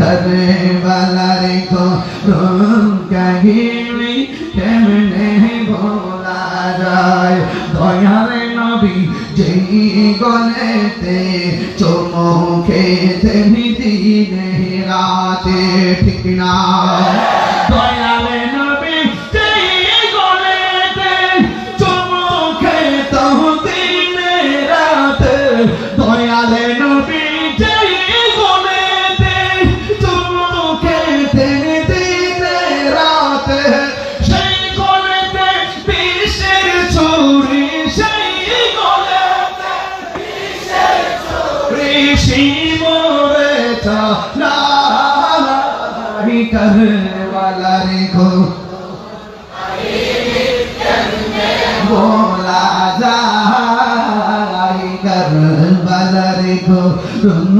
করে বালার গো রুম কাহিনী কেমনে ভোলা যায়? দয়ার নবী যেই গলেতে চমকেতে দিনে রাতে, ঠিক না? দয়াল নবী যেই গলেতে চমকেতে দিনে রাতে রাতে সেই গলেতে বিশ্বের ছুরি সেই গলেতে ঋষি মোরে চালাই করবালা রেখো बोला जाए करबला রেখো तुम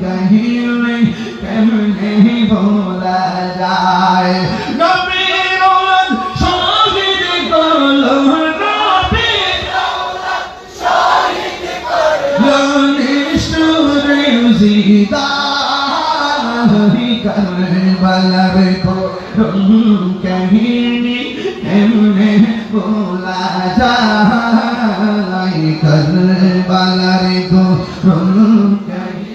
कहीं में कैमने बोला जाए दीदारी करने बलर को कहीं हमने बोला जा करने बलर को कहीं